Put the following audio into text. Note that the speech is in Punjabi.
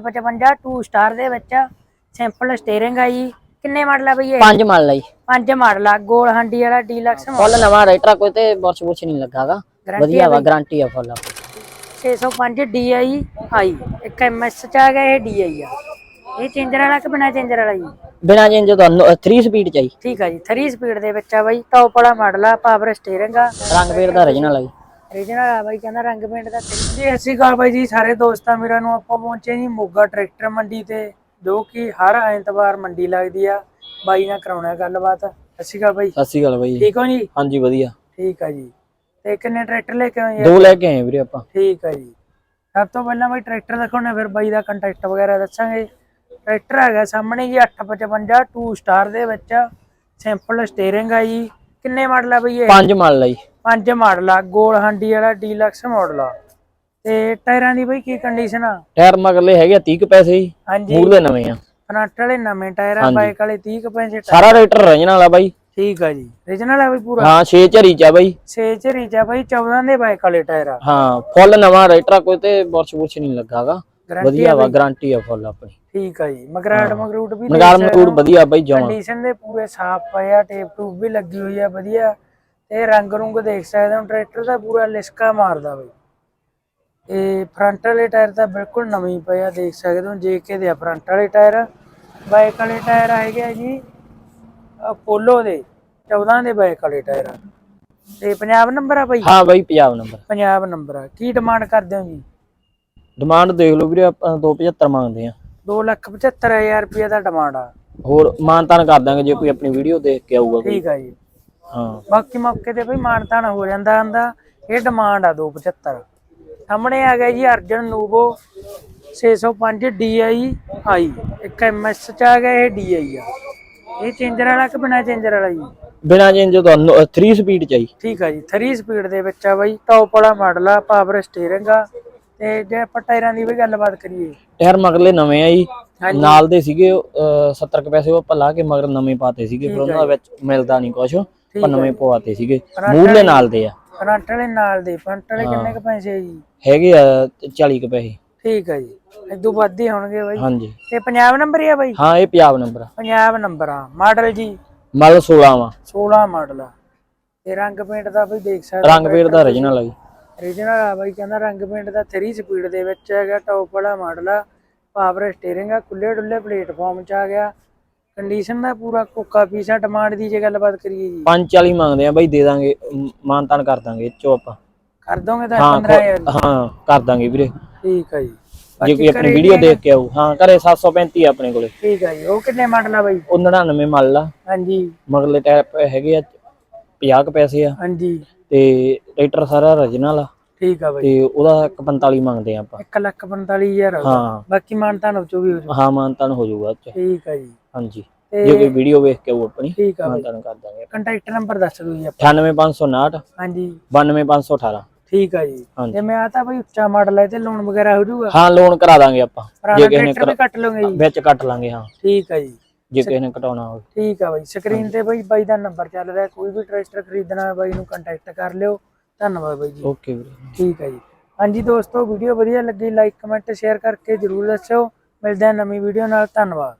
855 2 ਸਟਾਰ ਦੇ ਵਿੱਚ। ਸਿੰਪਲ ਸਟੀਅਰਿੰਗ ਆ ਜੀ। ਕਿੰਨੇ ਮਾਡਲ ਆ ਬਈ ਇਹ? ਪੰਜ ਮੰਨ ਲਈ ਪੰਜ ਮਾਡਲ ਆ। ਗੋਲ ਹੰਡੀ ਵਾਲਾ ਡੀਲਕਸ ਫੁੱਲ ਨਵਾਂ ਰਾਈਟਰ ਕੋਈ ਤੇ ਬਰਸ਼ ਬੁਰਸ਼ ਨਹੀਂ ਲੱਗਾਗਾ। ਵਧੀਆ ਆ ਵਾ? ਗਾਰੰਟੀ ਆ ਫੁੱਲ। 605 DI ਆਈ। ਇੱਕ MS ਚ ਆ ਗਿਆ ਇਹ DI ਆ। ਇਹ ਚੇਂਜਰ ਵਾਲਾ ਕਿ ਬਿਨਾ ਚੇਂਜਰ ਵਾਲਾ ਜੀ? ਬਿਨਾ ਚੇਂਜ ਤੋਂ 3 ਸਪੀਡ ਚਾਹੀ ਠੀਕ ਆ ਜੀ 3 ਸਪੀਡ ਦੇ ਵਿੱਚ ਆ ਬਾਈ। ਟੌਪ ਵਾਲਾ ਮਾਡਲ ਆ ਪਾਵਰ ਸਟੀਅਰਿੰਗ ਆ। ਰੰਗ ਪੇੜ ਦਾ original ਆ ਜੀ। ਰੀਜਨਲ ਆ ਬਾਈ ਕਹਿੰਦਾ ਰੰਗ ਪੇਂਟ ਦਾ ਜੀ ਸ਼੍ਰੀ ਅਕਾਲ ਬਾਈ ਜੀ ਸਾਰੇ ਦੋਸਤਾਂ ਮੇਰਾ ਨੂੰ ਆਪਾਂ ਪਹੁੰਚੇ ਜੀ ਮੋਗਾ ਟਰੈਕਟਰ ਮੰਡੀ ਤੇ ਜੋ ਕਿ ਹਰ ਐਤਵਾਰ ਮੰਡੀ ਲੱਗਦੀ ਆ। ਬਾਈ ਨਾਲ ਕਰਾਉਣਾ ਗੱਲਬਾਤ। ਸ਼੍ਰੀ ਅਕਾਲ ਬਾਈ। ਸ਼੍ਰੀ ਅਕਾਲ ਬਾਈ ਠੀਕ ਹੋ ਜੀ? ਹਾਂਜੀ ਵਧੀਆ। ਠੀਕ ਆ ਜੀ। ਤੇ ਕਿੰਨੇ ਟਰੈਕਟਰ ਲੈ ਕੇ ਆਏ ਆ? ਦੋ ਲੈ ਕੇ ਆਏ ਵੀਰੇ ਆਪਾਂ। ਠੀਕ ਆ ਜੀ। ਸਭ ਤੋਂ ਪਹਿਲਾਂ ਬਾਈ ਟਰੈਕਟਰ ਦਿਖਾਉਣਾ ਫਿਰ ਬਾਈ ਦਾ ਕੰਟੈਕਟ ਵਗੈਰਾ ਦੱਸਾਂਗੇ। ਟਰੈਕਟਰ ਹੈਗਾ ਸਾਹਮਣੇ ਜੀ 855 2 ਸਟਾਰ ਦੇ ਵਿੱਚ। ਸਿੰਪਲ ਸਟੀਅਰਿੰਗ ਆ ਜੀ। ਕਿੰਨੇ ਮਾਡਲ ਆ ਬਈ ਇਹ? ਪੰਜ ਮੰਨ ਲਈ ਪੰਜ ਮਾਡਲ ਆ ਗੋਲ ਹਾਂਡੀ ਵਾਲਾ ਡੀਲਕਸ ਮਾਡਲ ਆ। ਤੇ ਟਾਇਰਾਂ ਦੀ ਬਈ ਕੀ ਕੰਡੀਸ਼ਨ ਆ? ਟਾਇਰ ਮਗਰਲੇ ਹੈਗੇ ਆ 30 ਕੁ ਪੈਸੇ ਜੀ। ਹਾਂਜੀ। ਮੂਰਲੇ ਨਵੇਂ ਆ। ਫਰੰਟ ਵਾਲੇ ਨਵੇਂ ਟਾਇਰ ਆ ਹਾਂਜੀ। ਬਾਈਕ ਵਾਲੇ 30 ਕੁ ਪੈਸੇ ਟਾਇਰ। ਸਾਰਾ ਰਾਈਟਰ original ਆ ਬਾਈ। ਠੀਕ ਆ ਜੀ। ਰੀਜਨਲ ਆ ਬਈ ਪੂਰਾ? ਹਾਂ 6 ਝਰੀ ਚ ਆ ਬਾਈ। 6 ਚ ਰੀਚਾ ਬਈ 14 ਦੇ ਬਾਈਕ ਵਾਲੇ ਟਾਇਰ ਆ। ਹਾਂ ਫੁੱਲ ਨਵਾਂ ਰਾਈਟਰ ਆ ਕੋਈ ਤੇ ਬਰਸ਼ ਬੁਰਸ਼ ਨਹੀਂ ਲੱਗਾਗਾ। ਵਧੀਆ ਵਾ ਗਾਰੰਟੀ ਆ ਫੁੱਲ ਆਪਣੀ। ਠੀਕ ਆ ਜੀ। ਮਗਰਾਟ ਮਗਰੂਟ ਵੀ ਨਗਾਰ ਮਕੂੜ ਵਧੀਆ ਬਾਈ ਜਮਾ। ਕੰਡੀਸ਼ਨ ਦੇ ਪੂਰੇ ਸਾਫ਼ ਪਏ ਆ ਟੇਪ ਟੂਪ ਵੀ ਲੱਗੀ ਹੋਈ ਆ ਵਧੀਆ। ਤੇ ਰੰਗ ਰੁੰਗ ਦੇਖ ਸਕਦੇ ਹੋ ਟਰੈਕਟਰ ਦਾ ਪੂਰਾ ਲਿਸਕਾ ਮਾਰਦਾ ਬਈ। ਇਹ ਫਰੰਟ ਵਾਲੇ ਟਾਇਰ ਤਾਂ ਬਿਲਕੁਲ ਨਵੇਂ ਹੀ ਪਏ ਆ ਦੇਖ ਸਕਦੇ ਹੋ ਜੇਕੇ ਦੇ ਫਰੰਟ ਵਾਲੇ ਟਾਇਰ ਬਾਈਕ ਵਾਲੇ ਟਾਇਰ ਹੈਗੇ ਜੀ ਅਪੋਲੋ ਦੇ 14 ਦੇ ਬਾਈਕ ਵਾਲੇ ਟਾਇਰ ਤੇ ਪੰਜਾਬ ਨੰਬਰ ਆ ਬਈ? ਹਾਂ ਬਾਈ ਪੰਜਾਬ ਨੰਬਰ ਪੰਜਾਬ ਨੰਬਰ ਆ। ਕੀ ਡਿਮਾਂਡ ਕਰਦੇ ਹੋ ਜੀ? ਡਿਮਾਂਡ ਦੇਖ ਲਓ ਵੀਰੇ ਆਪਾਂ 275 ਮੰਗਦੇ ਆ। 275000 ਰੁਪਏ ਦਾ ਡਿਮਾਂਡ ਆ। ਹੋਰ ਮਾਨਤਾਨ ਕਰ ਦਾਂਗੇ ਜੇ ਕੋਈ ਆਪਣੀ ਵੀਡੀਓ ਦੇਖ ਕੇ ਆਊਗਾ ਠੀਕ ਆ ਜੀ। ਹਾਂ। ਬਾਕੀ ਮੌਕੇ ਤੇ ਬਈ ਮਾਨਤਾਨ ਹੋ ਜਾਂਦਾ ਆਂਦਾ ਇਹ ਡਿਮਾਂਡ ਆ 275 ਸਾਹਮਣੇ ਆ ਗਿਆ ਜੀ ਅਰਜਨ ਨੂਵੋ 605 DI ਆਈ ਇੱਕ MS ਚ ਆ ਗਿਆ ਇਹ DI ਆ। ਇਹ ਚੇਂਜਰ ਵਾਲਾ ਕਿ ਬਿਨਾ ਚੇਂਜਰ ਵਾਲਾ ਜੀ? ਬਿਨਾ ਚੇਂਜ ਤੋਂ 3 ਸਪੀਡ ਚਾਹੀ ਠੀਕ ਆ ਜੀ 3 ਸਪੀਡ ਦੇ ਵਿੱਚ ਆ ਬਾਈ ਟੌਪ ਵਾਲਾ ਮਾਡਲ ਆ ਪਾਵਰ ਸਟੀਅਰਿੰਗ ਆ। ਤੇ ਜੇ ਆਪਾਂ ਟਾਇਰਾਂ ਦੀ ਵੀ ਗੱਲਬਾਤ ਕਰੀਏ। ਟਾਇਰ ਮਗਰਲੇ ਨਵੇਂ ਆ ਜੀ। ਨਾਲ ਦੇ ਸੀਗੇ ਅਹ, 70 ਕੁ ਪੈਸੇ ਉਹ ਆਪਾਂ ਲਾ ਕੇ ਮਗਰ ਨਵੇਂ ਪਾਤੇ ਸੀਗੇ ਫਿਰ ਉਹਨਾਂ ਵਿੱਚ ਮਿਲਦਾ ਨਹੀਂ ਪਰ ਨਵੇਂ ਪਵਾਤੇ ਸੀਗੇ। ਮੂਰਲੇ ਨਾਲ ਦੇ ਆ। ਫਰੰਟ ਵਾਲੇ ਨਾਲ ਦੇ। ਫਰੰਟ ਵਾਲੇ ਕਿੰਨੇ ਕ ਪੈਸੇ ਆ ਜੀ? ਹੈਗੇ ਆ 40 ਕੁ ਪੈਸੇ। ਠੀਕ ਆ ਜੀ। ਇਦੋਂ ਵੱਧ ਹੀ ਹੋਣਗੇ ਬਾਈ। ਹਾਂਜੀ। ਤੇ ਪੰਜਾਬ ਨੰਬਰ ਹੀ ਆ ਬਾਈ? ਹਾਂ ਇਹ ਪੰਜਾਬ ਨੰਬਰ ਆ। ਪੰਜਾਬ ਨੰਬਰ ਆ। ਮਾਡਲ ਜੀ? ਮਲ 16 ਵਾ। 16 ਮਾਡਲ ਆ। ਤੇ ਰੰਗ ਪੇਂਟ ਦਾ ਵੀ ਦੇਖ ਸਕਦੇ ਰੰਗ ਪੇੜ ਦਾ original ਆ ਜੀ। ਓਰੀਜਨਲ ਆ ਬਾਈ। ਕਹਿੰਦਾ ਰੰਗ ਪੇਂਟ ਦਾ 3 ਸਪੀਡ ਦੇ ਵਿੱਚ ਹੈਗਾ ਟੌਪ ਵਾਲਾ ਮਾਡਲ ਆ। ਪਾਵਰ ਸਟੀਅਰਿੰਗ ਆ ਖੁੱਲੇ ਡੁੱਲੇ ਪਲੇਟਫਾਰਮ ਚ ਆ ਗਿਆ। ਕੰਡੀਸ਼ਨ ਦਾ ਪੂਰਾ ਕੋਕਾ ਪੀਸਾ ਡਿਮਾਂਡ ਦੀ ਜੇ ਗੱਲਬਾਤ ਕਰੀਏ ਜੀ। 540 ਮੰਗਦੇ ਆ ਬਾਈ ਦੇ ਦਾਂਗੇ ਮਾਨਤਾਨ ਕਰ ਦਾਂਗੇ ਚੋਂ ਆਪਾਂ। ਕਰ ਦੋਗੇ ਤਾਂ ਹਾਂ 15000 ਖੁ- ਹਾਂ ਕਰ ਦਾਂਗੇ ਵੀਰੇ। ਠੀਕ ਆ ਜੀ। ਜੇ ਕੋਈ ਆਪਣੀ ਵੀਡੀਓ ਦੇਖ ਕੇ ਆਊ। ਹਾਂ ਘਰੇ 735 ਆ ਆਪਣੇ ਕੋਲੇ। ਠੀਕ ਆ ਜੀ। ਉਹ ਕਿੰਨੇ ਮਾਡਲ ਆ ਬਾਈ? ਉਹ 99 ਮੱਲ ਆ। ਹਾਂਜੀ। ਮਗਰਲੇ ਟਾਇਰ ਹੈਗੇ ਆ 50 ਕੁ ਪੈਸੇ ਆ। ਹਾਂਜੀ। ਤੇ ਟਰੈਕਟਰ ਸਾਰਾ origignal ਆ। ਠੀਕ ਆ ਬਾਈ। ਤੇ ਉਹਦਾ 145 ਮੰਗਦੇ ਆ ਆਪਾਂ। 1 ਲੱਖ 45000 ਆ ਹਾਂ। ਬਾਕੀ ਮਾਨਤਾਨ ਉੱਚੋ ਵੀ ਹੋ ਜਾਊ ਹਾਂ ਮਾਨਤਾਨ ਹੋ ਜਾਊਗਾ 'ਚ। ਠੀਕ ਆ ਜੀ। ਹਾਂਜੀ। ਤੇ ਜੇ ਕੋਈ ਵੀਡੀਓ ਵੇਖ ਕੇ ਆਊ ਆਪਣੀ ਠੀਕ ਆ ਬਾਈ। ਮਾਨਤਾਨ ਕਰ ਦਾਂਗੇ। ਕੰਟੈਕਟ ਨੰਬਰ ਦੱਸ ਦਿਓ ਜੀ ਆਪਾਂ। 98559 ਹਾਂਜੀ। 92518 ਠੀਕ ਆ ਜੀ। ਹਾਂਜੀ। ਜੇ ਮੈਂ ਆ ਤਾਂ ਬਈ ਉੱਚਾ ਮਾਡਲ ਹੈ ਤੇ ਲੋਨ ਵਗੈਰਾ ਹੋ ਜਾਊਗਾ ਹਾਂ ਲੋਨ ਕਰਾ ਦਾਂਗੇ ਆਪਾਂ। ਪੁਰਾਣਾ ਜੇ ਕਿਸੇ ਨੇ ਟਰੈਕਟਰ ਵੀ ਕੱਟ ਲਓਗੇ ਜੀ। ਵਿੱਚ ਕੱਟ ਲਾਂਗੇ ਹਾਂ। ਠੀਕ ਆ ਜੀ। ਜੇ ਕਿਸੇ ਨੇ ਕਟਾਉਣਾ ਹੋਵੇ। ਠੀਕ ਆ ਬਾਈ। ਸਕਰੀਨ ਤੇ ਬਾਈ ਬਾਈ ਦਾ ਨੰਬਰ ਚੱਲ ਰਿਹਾ ਕੋਈ ਵੀ ਟਰੈਕਟਰ ਖਰੀਦਣਾ ਹੈ ਬਾਈ ਨੂੰ ਕੰਟੈਕਟ ਕਰ ਲਿਓ। ਧੰਨਵਾਦ ਬਾਈ ਜੀ। ਓਕੇ ਵੀਰੇ। ਠੀਕ ਆ ਜੀ। ਹਾਂਜੀ ਦੋਸਤੋ ਵੀਡੀਓ ਵਧੀਆ ਲੱਗੀ ਲਾਈਕ ਕਮੈਂਟ ਸ਼ੇਅਰ ਕਰਕੇ ਜਰੂਰ ਦੱਸਿਓ। ਮਿਲਦੇ ਹਾਂ ਨਵੀਂ ਵੀਡੀਓ ਨਾਲ। ਧੰਨਵਾਦ।